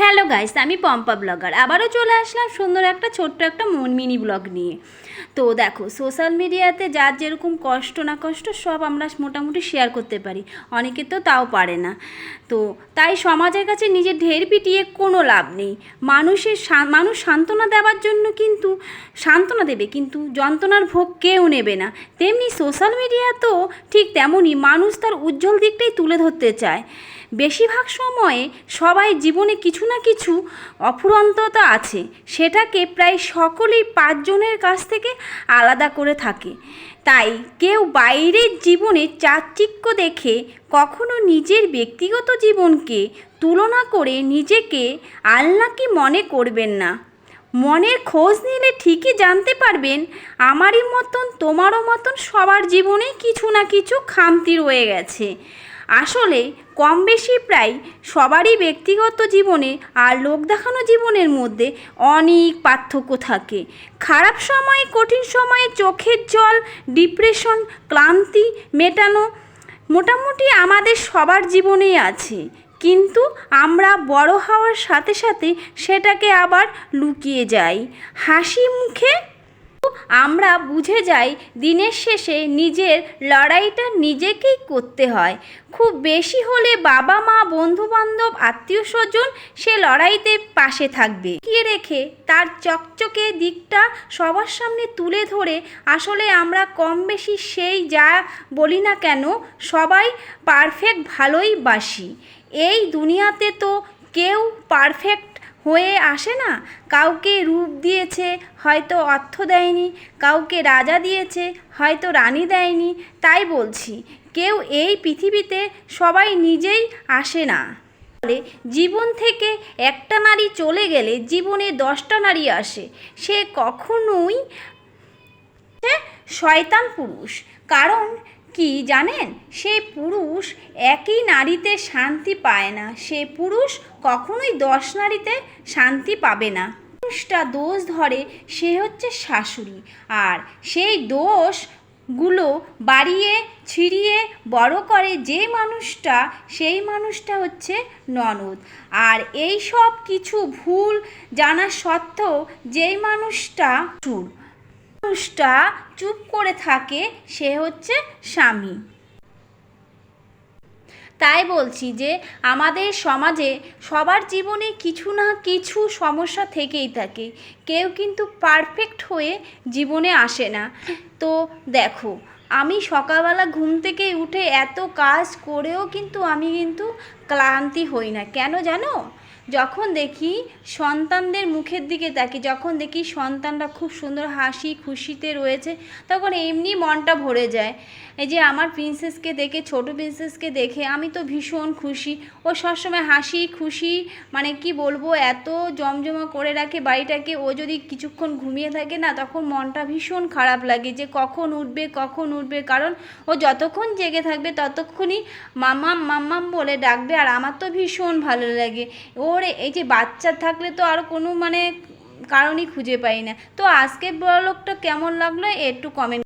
Hello guys, আমি Pampa blogger. আবারও চলে আসলাম সুন্দর একটা ছোট্ট একটা মন মিনি ব্লগ নিয়ে। তো দেখো, সোশ্যাল মিডিয়াতে যার যেরকম কষ্ট না কষ্ট, সব আমরা মোটামুটি শেয়ার করতে পারি। অনেকে তো তাও পারে না। তো তাই সমাজের কাছে নিজের ঢের পিটিয়ে কোনো লাভ নেই। মানুষের মানুষ সান্ত্বনা দেওয়ার জন্য কিন্তু, সান্ত্বনা দেবে, কিন্তু যন্ত্রণার ভোগ কেউ নেবে না। তেমনি সোশ্যাল মিডিয়া তো ঠিক তেমনই, মানুষ তার উজ্জ্বল দিকটাই তুলে ধরতে চায়। বেশিরভাগ সময়ে সবাই জীবনে কিছু না কিছু অফুরন্ততা আছে, সেটাকে প্রায় সকলেই পাঁচজনের কাছ থেকে আলাদা করে থাকে। তাই কেউ বাইরের জীবনে চাকচিক্য দেখে কখনো নিজের ব্যক্তিগত জীবনকে তুলনা করে নিজেকে আলনাকি মনে করবেন না। মনের খোঁজ নিলে ঠিকই জানতে পারবেন, আমারই মতন, তোমারও মতন সবার জীবনে কিছু না কিছু খামতি রয়ে গেছে। আসলে কম বেশি প্রায় সবারই ব্যক্তিগত জীবনে আর লোক দেখানো জীবনের মধ্যে অনেক পার্থক্য থাকে। খারাপ সময়ে, কঠিন সময়ে চোখের জল, ডিপ্রেশন, ক্লান্তি মেটানো মোটামুটি আমাদের সবার জীবনেই আছে। কিন্তু আমরা বড় হওয়ার সাথে সাথে সেটাকে আবার লুকিয়ে যাই। হাসি মুখে আমরা বুঝে যাই দিনের শেষে নিজের লড়াইটা নিজেকেই করতে হয়। খুব বেশি হলে বাবা মা বন্ধু বান্ধব আত্মীয় স্বজন সে লড়াইতে পাশে থাকবে। কি রেখে তার চকচকে দিকটা সবার সামনে তুলে ধরে আসলে আমরা কম বেশি সেই যা বলি না কেন, সবাই পারফেক্ট ভালোই বাসি। এই দুনিয়াতে তো কেউ পারফেক্ট হয়ে আসে না? কাউকে রূপ দিয়েছে, হয়তো অর্থ দেয়নি। কাউকে রাজা দিয়েছে, হয়তো রানী দেয়নি। তাই বলছি, কেউ এই পৃথিবীতে সবাই নিজেই আসে না। ফলে জীবন থেকে একটা নারী চলে গেলে জীবনে দশটা নারী আসে। সে কখনোই শয়তান পুরুষ। কারণ কি জানেন? সে পুরুষ একই নারীতে শান্তি পায় না। সে পুরুষ কখনোই দশ নারীতে শান্তি পাবে না। পুরুষটা দোষ ধরে, সে হচ্ছে শাশুড়ি। আর সেই দোষগুলো বাড়িয়ে, ছিড়িয়ে, বড় করে যে মানুষটা, সেই মানুষটা হচ্ছে ননদ। আর এই সব কিছু ভুল জানা সত্ত্বেও যেই মানুষটা চুর মানুষটা চুপ করে থাকে, সে হচ্ছে স্বামী। তাই বলছি যে, আমাদের সমাজে সবার জীবনে কিছু না কিছু সমস্যা থেকেই থাকে। কেউ কিন্তু পারফেক্ট হয়ে জীবনে আসে না। তো দেখো, আমি সকালবেলা ঘুম থেকে উঠে এত কাজ করেও কিন্তু আমি কিন্তু ক্লান্তি হই না। কেন জানো? যখন দেখি সন্তানদের মুখের দিকে তাকি যখন দেখি সন্তানরা খুব সুন্দর হাসি খুশিতে রয়েছে, তখন এমনি মনটা ভরে যায়। এই যে আমার প্রিন্সেসকে দেখে, ছোট প্রিন্সেসকে দেখে আমি তো ভীষণ খুশি। ও সবসময় হাসি খুশি মানে কি বলব, এত জমজমা করে রাখে বাড়িটাকে। ও যদি কিছুক্ষণ ঘুমিয়ে থাকে না, তখন মনটা ভীষণ খারাপ লাগে যে কখন উঠবে কখন উঠবে। কারণ ও যতক্ষণ জেগে থাকবে, ততক্ষণই মাম্মাম মাম্মাম বলে ডাকবে, আর আমার তো ভীষণ ভালো লাগে। ওর এই যে বাচ্চা থাকলে তো আর কোনো মানে কারণই খুঁজে পাই না। তো আজকের ব্লগটা কেমন লাগল একটু কমেন্ট